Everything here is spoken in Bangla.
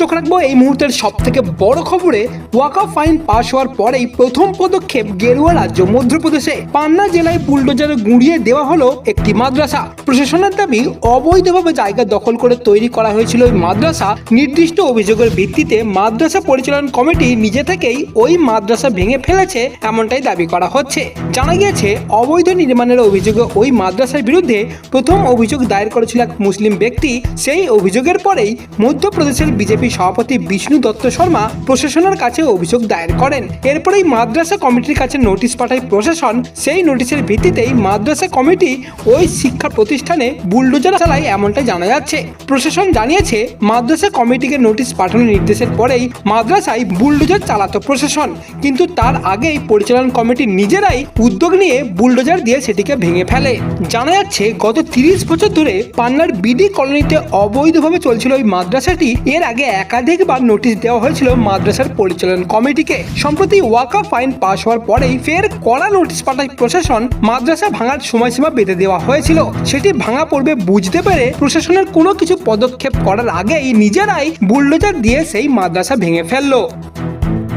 চোখ রাখব, এই মুহূর্তের সব থেকে বড় খবরে ওয়াকা ফাইন পাশ হওয়ার পরেই প্রথম পদক্ষেপ গেরুয়া রাজ্য মধ্যপ্রদেশে। পান্না জেলায় বুলডোজারে গুঁড়িয়ে দেওয়া হলো একটি মাদ্রাসা। প্রশাসনের দাবি, অবৈধভাবে জায়গা দখল করে তৈরি করা হয়েছিল ওই মাদ্রাসা। নির্দিষ্ট অভিযোগের ভিত্তিতে মাদ্রাসা পরিচালন কমিটি নিজে থেকেই ওই মাদ্রাসা ভেঙে ফেলেছে, এমনটাই দাবি করা হচ্ছে। জানা গিয়েছে, অবৈধ নির্মাণের অভিযোগে ওই মাদ্রাসার বিরুদ্ধে প্রথম অভিযোগ দায়ের করেছিল এক মুসলিম ব্যক্তি। সেই অভিযোগের পরেই মধ্যপ্রদেশের বিজেপি সভাপতি বিষ্ণু দত্ত শর্মা প্রশাসনের কাছে অভিযোগ দায়ের করেন। এরপরেই মাদ্রাসা কমিটির কাছে নোটিশ পাঠায় প্রশাসন। সেই নোটিশের ভিত্তিতেই মাদ্রাসা কমিটি ওই শিক্ষা প্রতিষ্ঠানে বুলডোজার চালায় এমনটাই জানা যাচ্ছে। প্রশাসন জানিয়েছে, মাদ্রাসা কমিটিকে নোটিশ পাঠানোর নির্দেশের পরেই মাদ্রাসায় বুলডোজার চালাতো প্রশাসন। কিন্তু তার আগেই পরিচালন কমিটি নিজেরাই উদ্যোগ নিয়ে বুলডোজার দিয়ে সেটিকে ভেঙে ফেলে। জানা যাচ্ছে, গত তিরিশ বছর ধরে পান্নার বিডি কলোনিতে অবৈধভাবে চলছিল ওই মাদ্রাসাটি। এর আগে একাধিকবার নোটিশ দেওয়া হয়েছিল মাদ্রাসার পরিচালন কমিটিকে। সম্প্রতি ওয়াকা ফাইন পাশ হওয়ার পরেই ফের কড়া নোটিশ পাঠায় প্রশাসন, মাদ্রাসা ভাঙার সময়সীমা বেঁধে দেওয়া হয়েছিল। সেটি ভাঙা পড়বে বুঝতে পেরে প্রশাসনের কোনো কিছু পদক্ষেপ করার আগেই নিজেরাই বুলডোজার দিয়ে সেই মাদ্রাসা ভেঙে ফেলল।